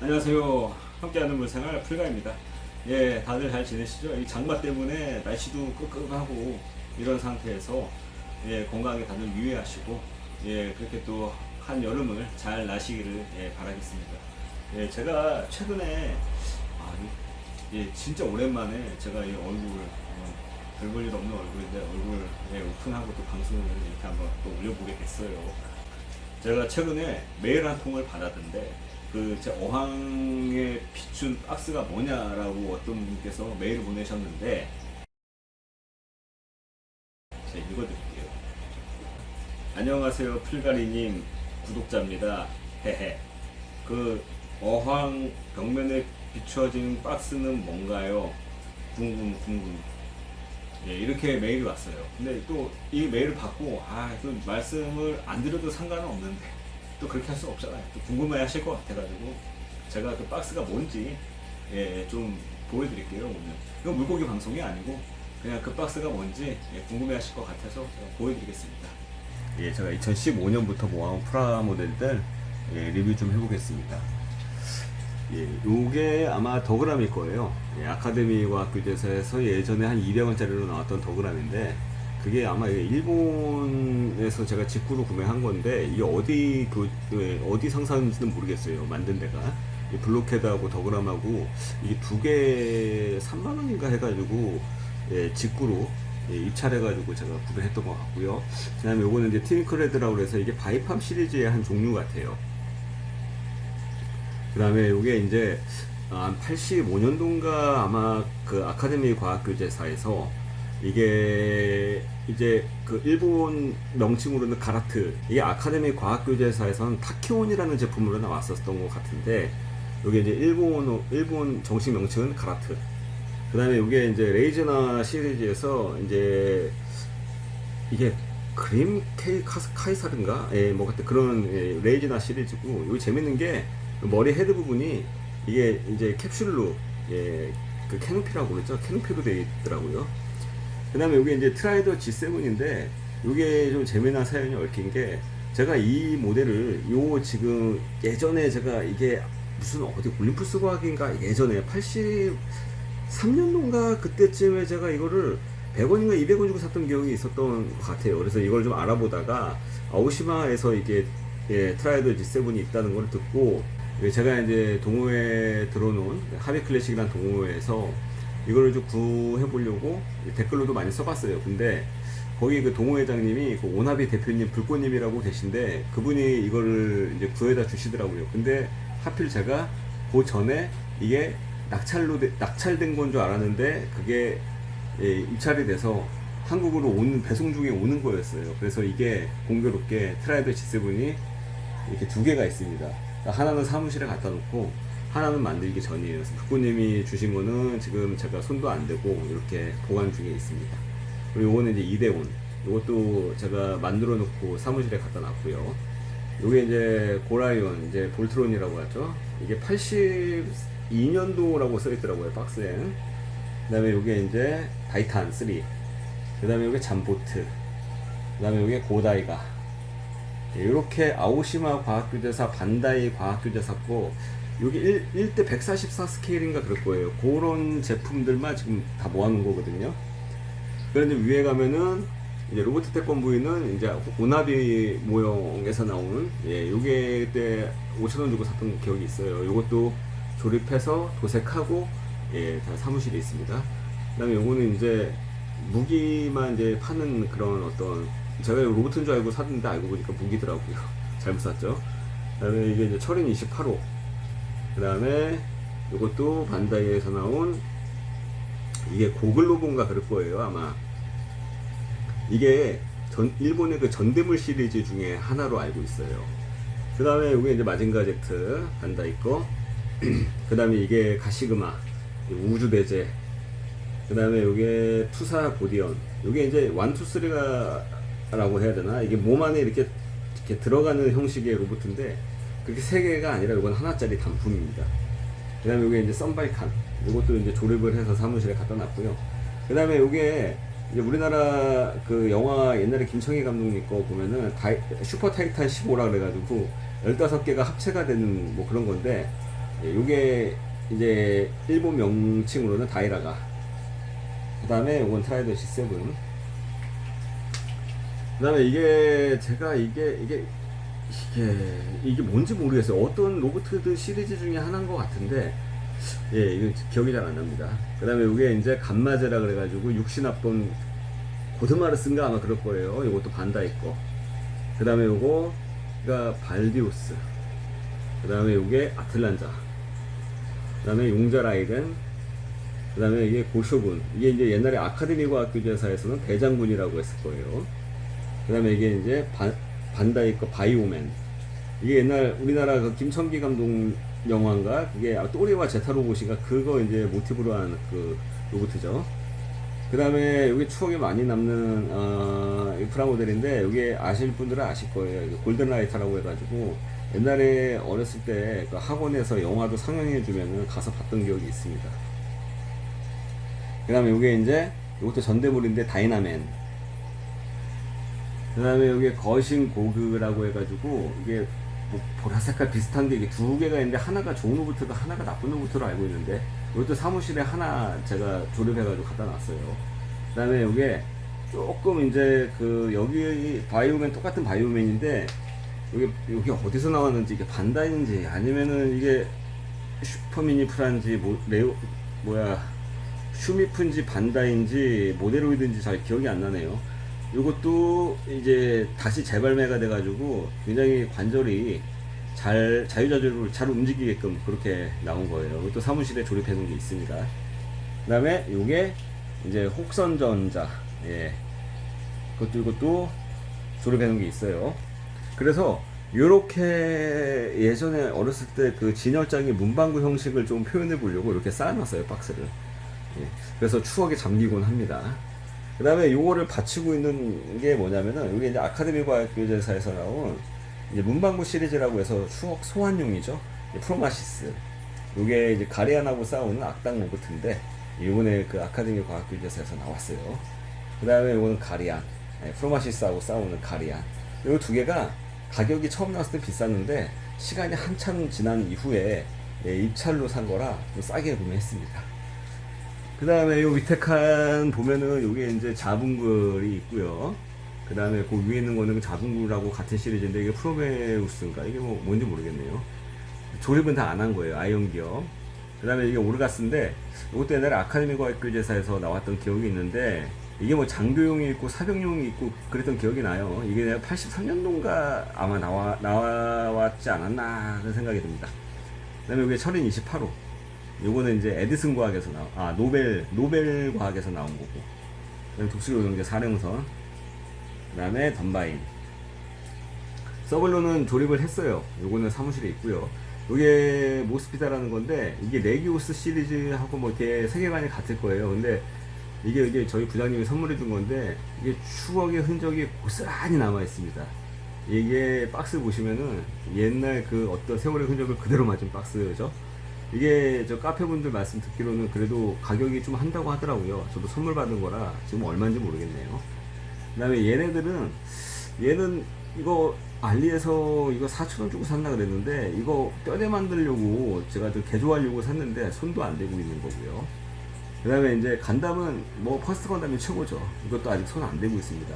안녕하세요. 함께하는 물생활 풀가입니다. 예, 다들 잘 지내시죠? 이 장마 때문에 날씨도 끄끄하고 이런 상태에서 예, 건강에 다들 유의하시고 예, 그렇게 또 한 여름을 잘 나시기를 예, 바라겠습니다. 예, 제가 최근에 아, 이- 예, 진짜 오랜만에 제가 이 얼굴 어, 별볼일 없는 얼굴인데 얼굴 예, 오픈하고 또 방송을 이렇게 한번 또 올려보게 됐어요. 제가 최근에 메일 한 통을 받았는데 그 제 어항에 비춘 박스가 뭐냐라고 어떤 분께서 메일을 보내셨는데 제가 읽어드릴게요. 안녕하세요 풀가리님 구독자입니다. 헤헤. 그 어항 벽면에 비추어진 박스는 뭔가요? 궁금 궁금. 예, 이렇게 메일이 왔어요. 근데 또 이 메일을 받고 아, 그 말씀을 안 드려도 상관은 없는데 또 그렇게 할 수 없잖아요. 또 궁금해 하실 것 같아가지고 제가 그 박스가 뭔지 예, 좀 보여드릴게요, 오늘. 이건 물고기 방송이 아니고 그냥 그 박스가 뭔지 예, 궁금해 하실 것 같아서 제가 보여드리겠습니다. 예, 제가 2015년부터 모아온 프라 모델들 예, 리뷰 좀 해보겠습니다. 예, 요게 아마 더그람일 거예요. 예, 아카데미 과학교재사에서 예전에 한 200원짜리로 나왔던 더그람인데, 그게 아마 일본에서 제가 직구로 구매한 건데, 이게 어디 그, 예, 어디 상사인지는 모르겠어요. 만든 데가. 이 블록헤드하고 더그람하고, 이게 두 개 3만 원인가 해가지고, 예, 직구로 예, 입찰해가지고 제가 구매했던 것 같고요. 그 다음에 요거는 이제 트윙클헤드라고 해서 이게 바이팜 시리즈의 한 종류 같아요. 그 다음에 요게 이제 한 85년도인가 아마 그 아카데미 과학교재사에서 이게 이제 그 일본 명칭으로는 가라트 이게 아카데미 과학교재사에서는 타키온이라는 제품으로 나왔었던 것 같은데 요게 이제 일본 일본 정식 명칭은 가라트. 그 다음에 요게 이제 레이즈나 시리즈에서 이제 이게 그림 케이 카스 카이사른가? 예, 뭐 같은 그런 예, 레이즈나 시리즈고 여기 재밌는 게 머리 헤드 부분이 이게 이제 캡슐로 예, 그 캐노피라고 그랬죠? 캐노피로 되어 있더라고요. 그 다음에 여기 이제 트라이더 G7인데 이게 좀 재미난 사연이 얽힌 게 제가 이 모델을 요 지금 예전에 제가 이게 무슨 어디 올림푸스 과학인가 예전에 83년도인가 그때쯤에 제가 이거를 100원인가 200원 주고 샀던 기억이 있었던 것 같아요. 그래서 이걸 좀 알아보다가 아오시마에서 이게 예, 트라이더 G7이 있다는 걸 듣고 예, 제가 이제 동호회 들어놓은 하비 클래식이라는 동호회에서 이거를 좀 구해 보려고 댓글로도 많이 써봤어요. 근데 거기 그 동호 회장님이 그 오나비 대표님 불꽃님이라고 계신데 그분이 이거를 이제 구해다 주시더라고요. 근데 하필 제가 그 전에 이게 낙찰로 돼- 낙찰된 건 줄 알았는데 그게 예, 입찰이 돼서 한국으로 오는 배송 중에 오는 거였어요. 그래서 이게 공교롭게 트라이더 G7이 이렇게 두 개가 있습니다. 그러니까 하나는 사무실에 갖다 놓고 하나는 만들기 전이에요. 북구님이 주신 거는 지금 제가 손도 안 대고 이렇게 보관 중에 있습니다. 그리고 요거는 이제 이대온. 요것도 제가 만들어 놓고 사무실에 갖다 놨고요. 요게 이제 고라이온, 이제 볼트론이라고 하죠. 이게 82년도라고 써 있더라고요, 박스엔. 그 다음에 요게 이제 타이탄 3. 그 다음에 요게 잠보트. 그 다음에 요게 고다이가. 이렇게 아오시마 과학교재사, 반다이 과학교재사고, 여기 1, 대 144 스케일인가 그럴 거예요. 그런 제품들만 지금 다 모아놓은 거거든요. 그런데 위에 가면은, 이제 로보트 태권브이는 이제 오나비 모형에서 나오는, 예, 요게 그때 5천원 주고 샀던 기억이 있어요. 요것도 조립해서 도색하고, 예, 다 사무실에 있습니다. 그 다음에 요거는 이제 무기만 이제 파는 그런 어떤 제가 로봇인 줄 알고 샀는데 알고 보니까 무기더라고요. 잘못 샀죠. 그다음에 이게 이제 철인 28호. 그 다음에 이것도 반다이에서 나온 이게 고글로본가 그럴 거예요 아마. 이게 전 일본의 그 전대물 시리즈 중에 하나로 알고 있어요. 그 다음에 이게 이제 마징가 제트 반다이 거. 그 다음에 이게 가시그마 우주 대제. 그 다음에 이게 투사 보디언. 이게 이제 원투 쓰리가 라고 해야 되나? 이게 몸 안에 이렇게 이렇게 들어가는 형식의 로봇인데 그렇게 세 개가 아니라 이건 하나짜리 단품입니다. 그 다음에 이게 이제 썬바이칸. 이것도 이제 조립을 해서 사무실에 갖다 놨고요. 그 다음에 이게 이제 우리나라 그 영화 옛날에 김청희 감독님 거 보면은 다이, 슈퍼 타이탄 15라 그래가지고 15개가 합체가 되는 뭐 그런 건데 예, 요게 이제 일본 명칭으로는 다이라가. 그 다음에 요건 트라이던 C7. 그 다음에 이게 제가 이게 이게 이게 이게 뭔지 모르겠어요. 어떤 로보트들 시리즈 중에 하나인 것 같은데 예 이거 기억이 잘 안 납니다. 그 다음에 이게 이제 감마제라 그래가지고 육신합본 고드마르스인가 아마 그럴 거예요. 이것도 반다이 거. 그 다음에 요거가 발디오스. 그 다음에 요게 아틀란자. 그 다음에 용자 라이덴. 그 다음에 이게 고쇼군. 이게 이제 옛날에 아카데미 과학교재사에서는 대장군이라고 했을 거예요. 그 다음에 이게 이제 반, 반다이 거 바이오맨. 이게 옛날 우리나라 그 김천기 감독 영화인가? 그게 아, 또리와 제타 로봇인가? 그거 이제 모티브로 한 그 로봇이죠. 그 다음에 여기 추억이 많이 남는 어, 이 프라모델인데 여기 아실 분들은 아실 거예요. 골든라이터라고 해가지고 옛날에 어렸을 때 그 학원에서 영화도 상영해 주면은 가서 봤던 기억이 있습니다. 그 다음에 이게 이제 이것도 전대물인데 다이나맨. 그 다음에 여기 거신 고그라고 해가지고 이게 뭐 보라색깔 비슷한 게 이게 두 개가 있는데 하나가 좋은 로봇이고 하나가 나쁜 로봇으로 알고 있는데 이것도 사무실에 하나 제가 조립해가지고 갖다 놨어요. 그 다음에 이게 조금 이제 그 여기 바이오맨 똑같은 바이오맨인데 여기 여기 어디서 나왔는지 이게 반다인지 아니면은 이게 슈퍼미니 프란지 뭐 레오 뭐야 슈미프인지 반다인지 모데로이드인지 잘 기억이 안 나네요. 이것도 이제 다시 재발매가 돼가지고 굉장히 관절이 잘 자유자재로 잘 움직이게끔 그렇게 나온 거예요. 이것도 사무실에 조립해 놓은 게 있습니다. 그 다음에 이게 이제 혹선전자, 예, 그것도 이것도 조립해 놓은 게 있어요. 그래서 이렇게 예전에 어렸을 때 그 진열장의 문방구 형식을 좀 표현해 보려고 이렇게 쌓아놨어요 박스를. 예, 그래서 추억에 잠기곤 합니다. 그 다음에 요거를 받치고 있는 게 뭐냐면은, 이게 이제 아카데미 과학교재사에서 나온 이제 문방구 시리즈라고 해서 추억 소환용이죠. 이 프로마시스. 요게 이제 가리안하고 싸우는 악당 로봇인데, 이번에 그 아카데미 과학교재사에서 나왔어요. 그 다음에 요거는 가리안. 예, 프로마시스하고 싸우는 가리안. 요 두 개가 가격이 처음 나왔을 때 비쌌는데, 시간이 한참 지난 이후에 예, 입찰로 산 거라 좀 싸게 구매했습니다. 그 다음에 요 밑에 칸 보면은 요게 이제 자분글이 있고요. 그 다음에 그 위에 있는 거는 자분글하고 같은 시리즈인데 이게 프로메우스인가? 이게 뭐 뭔지 모르겠네요. 조립은 다 안 한 거예요. 아이언 기업. 그 다음에 이게 오르가스인데 이것도 옛날에 아카데미 과학교재사에서 나왔던 기억이 있는데 이게 뭐 장교용이 있고 사병용이 있고 그랬던 기억이 나요. 이게 내가 83년도인가 아마 나와, 나왔지 않았나 그런 생각이 듭니다. 그 다음에 여기 철인 28호. 요거는 이제 에디슨 과학에서 나온, 아, 노벨, 노벨 과학에서 나온 거고. 독수리오동제 사령선. 그 다음에 덤바인. 서블로는 조립을 했어요. 요거는 사무실에 있고요. 요게 모스피다라는 건데, 이게 레기오스 시리즈하고 뭐 이렇게 세계관이 같을 거예요. 근데 이게 이게 저희 부장님이 선물해 준 건데, 이게 추억의 흔적이 고스란히 남아 있습니다. 이게 박스 보시면은 옛날 그 어떤 세월의 흔적을 그대로 맞은 박스죠. 이게 저 카페 분들 말씀 듣기로는 그래도 가격이 좀 한다고 하더라고요. 저도 선물 받은 거라 지금 얼마인지 모르겠네요. 그 다음에 얘네들은 얘는 이거 알리에서 이거 4천원 주고 샀나 그랬는데 이거 뼈대 만들려고 제가 좀 개조하려고 샀는데 손도 안 대고 있는 거고요. 그 다음에 이제 간담은 뭐 퍼스트 간담이 최고죠. 이것도 아직 손 안 대고 있습니다.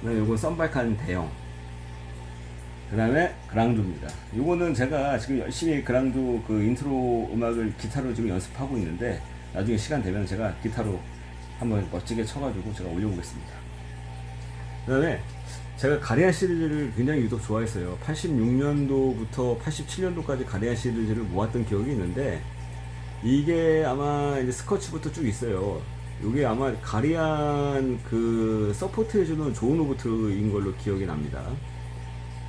그 다음에 이건 썬발칸 대형. 그 다음에 그랑조입니다. 요거는 제가 지금 열심히 그랑조 그 인트로 음악을 기타로 지금 연습하고 있는데 나중에 시간 되면 제가 기타로 한번 멋지게 쳐가지고 제가 올려보겠습니다. 그 다음에 제가 가리안 시리즈를 굉장히 유독 좋아했어요. 86년도부터 87년도까지 가리안 시리즈를 모았던 기억이 있는데 이게 아마 이제 스커치부터 쭉 있어요. 이게 아마 가리안 그 서포트 해주는 좋은 로보트인 걸로 기억이 납니다.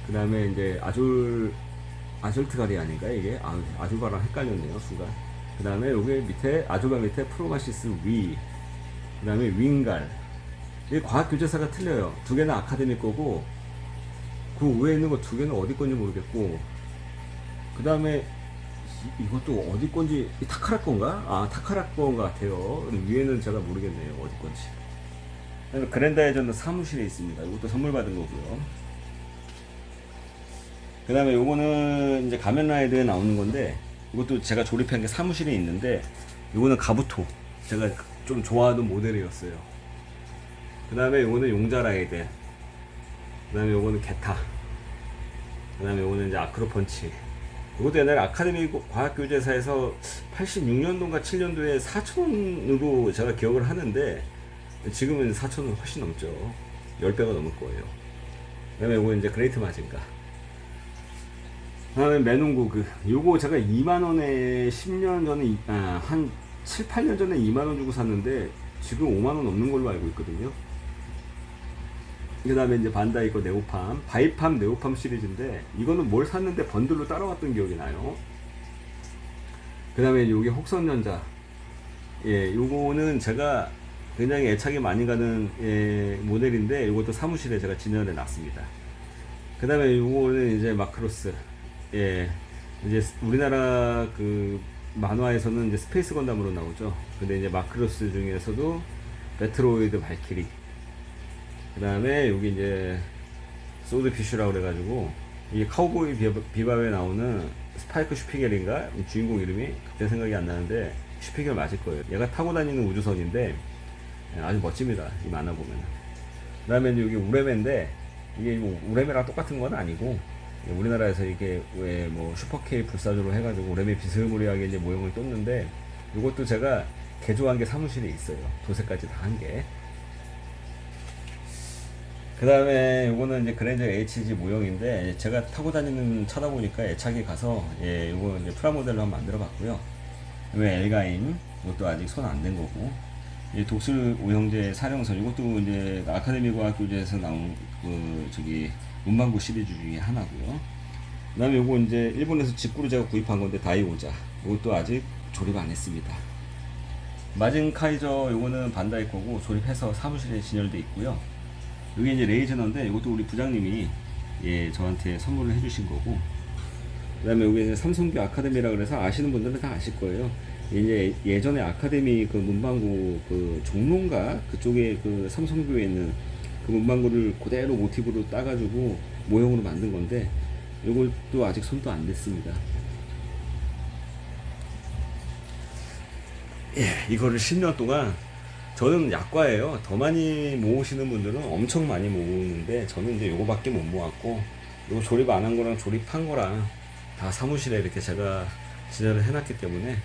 그 다음에 이제 아졸 아졸트 가리안인가 이게 아, 아졸바랑 헷갈렸네요 순간. 그 다음에 여기 밑에 아졸바 밑에 프로마시스 위. 그 다음에 윙갈. 이 과학 교재사가 틀려요. 두 개는 아카데미 거고 그 위에 있는 거 두 개는 어디 건지 모르겠고 그 다음에 이것도 어디 건지 이 타카라 건가? 아 타카라 건 같아요. 위에는 제가 모르겠네요 어디 건지. 그다음에 그랜다이저는 사무실에 있습니다. 이것도 선물 받은 거고요. 그 다음에 요거는 이제 가면라이드에 나오는 건데 이것도 제가 조립한 게 사무실에 있는데 이거는 가부토 제가 좀 좋아하는 모델이었어요. 그 다음에 이거는 용자라이드. 그 다음에 이거는 게타. 그 다음에 이거는 이제 아크로펀치. 이것도 옛날에 아카데미 과학교재사에서 86년도인가 7년도에 4천원으로 제가 기억을 하는데 지금은 4천원 훨씬 넘죠. 10배가 넘을 거예요. 그 다음에 이거 이제 그레이트 마징가. 그 다음에 매농구 그 요거 제가 2만 원에 10년 전에 이- 아, 한 7, 8년 전에 2만 원 주고 샀는데 지금 5만 원 넘는 걸로 알고 있거든요. 그 다음에 이제 반다이 거 네오팜, 바이팜 네오팜 시리즈인데 이거는 뭘 샀는데 번들로 따라왔던 기억이 나요. 그 다음에 요게 혹성전자. 예, 요거는 제가 굉장히 애착이 많이 가는 예, 모델인데 이것도 사무실에 제가 진열해 놨습니다. 그 다음에 요거는 이제 마크로스. 예, 이제 우리나라 그 만화에서는 이제 스페이스 건담으로 나오죠. 근데 이제 마크로스 중에서도 메트로이드 발키리. 그 다음에 여기 이제 소드 피쉬라고 그래가지고 이게 카우보이 비밥에 나오는 스파이크 슈피겔인가 주인공 이름이 그때 생각이 안 나는데 슈피겔 맞을 거예요. 얘가 타고 다니는 우주선인데 예, 아주 멋집니다. 이 만화 보면. 그 다음에 여기 우레메인데 이게 뭐 우레메랑 똑같은 건 아니고 예, 우리나라에서 이게 왜 뭐 슈퍼케이 불사조로 해가지고 우레메 비스무리하게 이제 모형을 떴는데 이것도 제가 개조한 게 사무실에 있어요. 도색까지 다 한 게. 그 다음에 요거는 이제 그랜저 HG 모형인데 제가 타고 다니는 차다 보니까 애착이 가서 예 요거 이제 프라모델로 한번 만들어 봤고요. 왜 엘가임 이것도 아직 손안댄 거고 이 독술 오형제 사령선 이것도 이제 아카데미 과학교재에서 나온 그 저기 문방구 시리즈 중에 하나고요. 그 다음에 요거 이제 일본에서 직구로 제가 구입한 건데 다이오자 이것도 아직 조립 안 했습니다. 마징 카이저 요거는 반다이 거고 조립해서 사무실에 진열돼 있고요. 여기 이제 레이저너인데 이것도 우리 부장님이 예 저한테 선물을 해주신 거고 그 다음에 여기 이제 삼성교 아카데미라 그래서 아시는 분들은 다 아실 거예요. 이제 예전에 아카데미 그 문방구 그 종로인가 그쪽에 그 삼성교에 있는 그 문방구를 그대로 모티브로 따가지고 모형으로 만든 건데 이것도 아직 손도 안 댔습니다. 예, 이거를 10년 동안 저는 약과예요. 더 많이 모으시는 분들은 엄청 많이 모으는데 저는 이제 요거밖에 못 모았고 요거 조립 안 한 거랑 조립한 거랑 다 사무실에 이렇게 제가 진열을 해놨기 때문에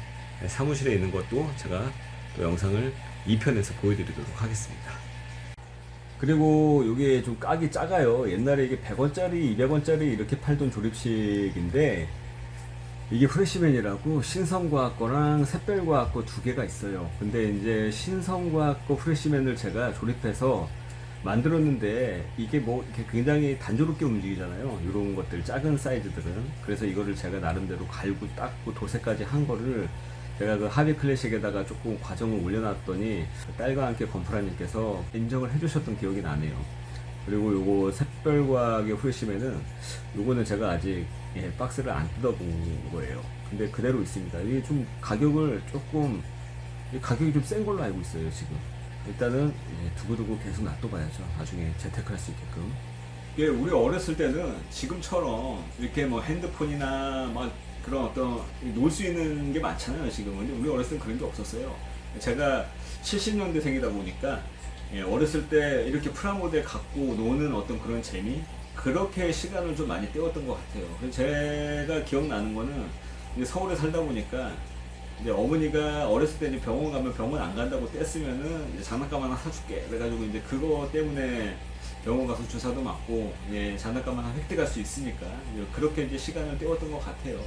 사무실에 있는 것도 제가 또 영상을 2편에서 보여드리도록 하겠습니다. 그리고 이게 좀 깍이 작아요. 옛날에 이게 100원짜리, 200원짜리 이렇게 팔던 조립식인데 이게 프레시맨이라고 신성과학 거랑 샛별과학 거 두 개가 있어요. 근데 이제 신성과학 거 프레시맨을 제가 조립해서 만들었는데 이게 뭐 이렇게 굉장히 단조롭게 움직이잖아요. 이런 것들 작은 사이즈들은. 그래서 이거를 제가 나름대로 갈고 닦고 도색까지 한 거를 제가 그 하비 클래식에다가 조금 과정을 올려놨더니 딸과 함께 건프라님께서 인정을 해주셨던 기억이 나네요. 그리고 요거 샛별과학의 프레시맨은 요거는 제가 아직 예, 박스를 안 뜯어본 거예요. 근데 그대로 있습니다. 이게 좀 가격을 조금 이 가격이 좀 센 걸로 알고 있어요 지금. 일단은 예, 두고두고 계속 놔둬봐야죠. 나중에 재테크할 수 있게끔. 예, 우리 어렸을 때는 지금처럼 이렇게 뭐 핸드폰이나 막 그런 어떤 놀 수 있는 게 많잖아요 지금은. 우리 어렸을 땐 그런 게 없었어요. 제가 70년대생이다 보니까 예, 어렸을 때 이렇게 프라모델 갖고 노는 어떤 그런 재미 그렇게 시간을 좀 많이 때웠던 것 같아요. 제가 기억나는 거는 서울에 살다 보니까 이제 어머니가 어렸을 때 병원 가면 병원 안 간다고 뗐으면은 장난감 하나 사줄게. 그래가지고 이제 그거 때문에 병원 가서 주사도 맞고 예, 장난감 하나 획득할 수 있으니까 그렇게 이제 시간을 때웠던 것 같아요.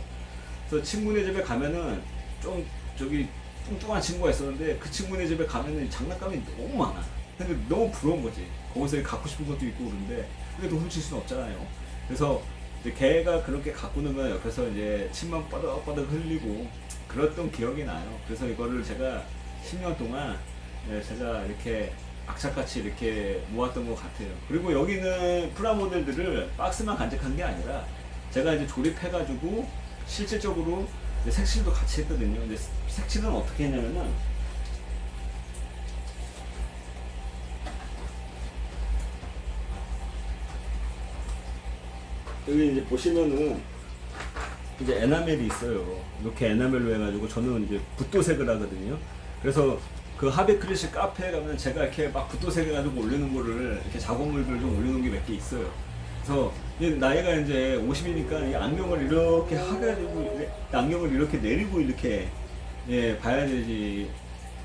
그래서 친구네 집에 가면은 좀 저기 뚱뚱한 친구가 있었는데 그 친구네 집에 가면은 장난감이 너무 많아. 근데 너무 부러운 거지. 거기서 갖고 싶은 것도 있고 그런데 근데 또 훔칠 수는 없잖아요. 그래서 이제 걔가 그렇게 갖고 놀면 옆에서 이제 침만 뻐덕뻐덕 흘리고 그랬던 기억이 나요. 그래서 이거를 제가 10년 동안 예, 제가 이렇게 악착같이 이렇게 모았던 것 같아요. 그리고 여기는 프라모델들을 박스만 간직한 게 아니라 제가 이제 조립해가지고 실질적으로 색칠도 같이 했거든요. 근데 색칠은 어떻게 했냐면은 여기 이제 보시면은 이제 에나멜이 있어요. 이렇게 에나멜로 해가지고 저는 이제 붓도색을 하거든요. 그래서 그 하베크리시 카페에 가면 제가 이렇게 막 붓도색 해가지고 올리는 거를 이렇게 작업물들 좀 올려놓은 게 몇 개 있어요. 그래서 이 나이가 이제 50이니까 이 안경을 이렇게 하가지고 안경을 이렇게 내리고 이렇게 예 봐야 되지.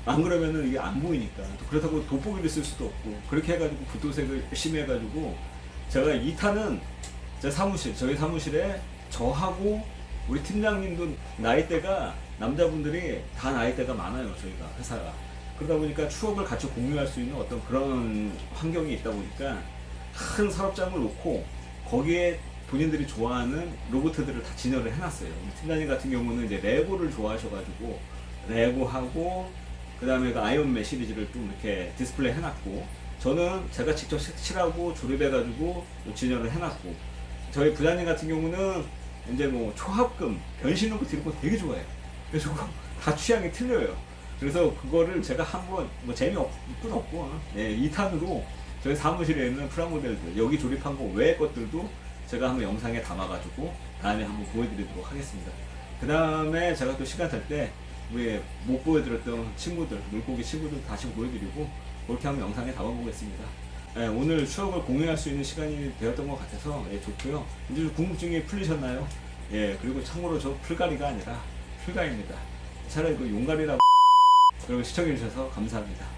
안 그러면은 이게 안 보이니까. 또 그렇다고 돋보기를 쓸 수도 없고. 그렇게 해가지고 붓도색을 열심히 해가지고 제가 2탄은 제 사무실 저희 사무실에 저하고 우리 팀장님도 나이대가 남자분들이 다 나이대가 많아요 저희가 회사가. 그러다 보니까 추억을 같이 공유할 수 있는 어떤 그런 환경이 있다 보니까 큰 서랍장을 놓고 거기에 본인들이 좋아하는 로봇들을 다 진열을 해놨어요 팀장님 같은 경우는 이제 레고를 좋아하셔가지고 레고하고 그 다음에 그 아이언맨 시리즈를 좀 이렇게 디스플레이 해놨고 저는 제가 직접 색칠하고 조립해가지고 진열을 해놨고 저희 부장님 같은 경우는 이제 뭐 초합금 변신한 거 들고 되게 좋아해요. 그래서 다 취향이 틀려요. 그래서 그거를 제가 한번 뭐 재미없긴 없고 예, 2탄으로 저희 사무실에 있는 프라모델들 여기 조립한 거 외의 것들도 제가 한번 영상에 담아가지고 다음에 한번 보여드리도록 하겠습니다. 그 다음에 제가 또 시간 될 때 우리 못 보여드렸던 친구들 물고기 친구들 다시 보여드리고 그렇게 한번 영상에 담아보겠습니다. 예, 오늘 추억을 공유할 수 있는 시간이 되었던 것 같아서 예, 좋고요. 이제 좀 궁금증이 풀리셨나요? 예, 그리고 참고로 저 풀가리가 아니라 풀가입니다. 차라리 그 용가리라고 그리고 시청해주셔서 감사합니다.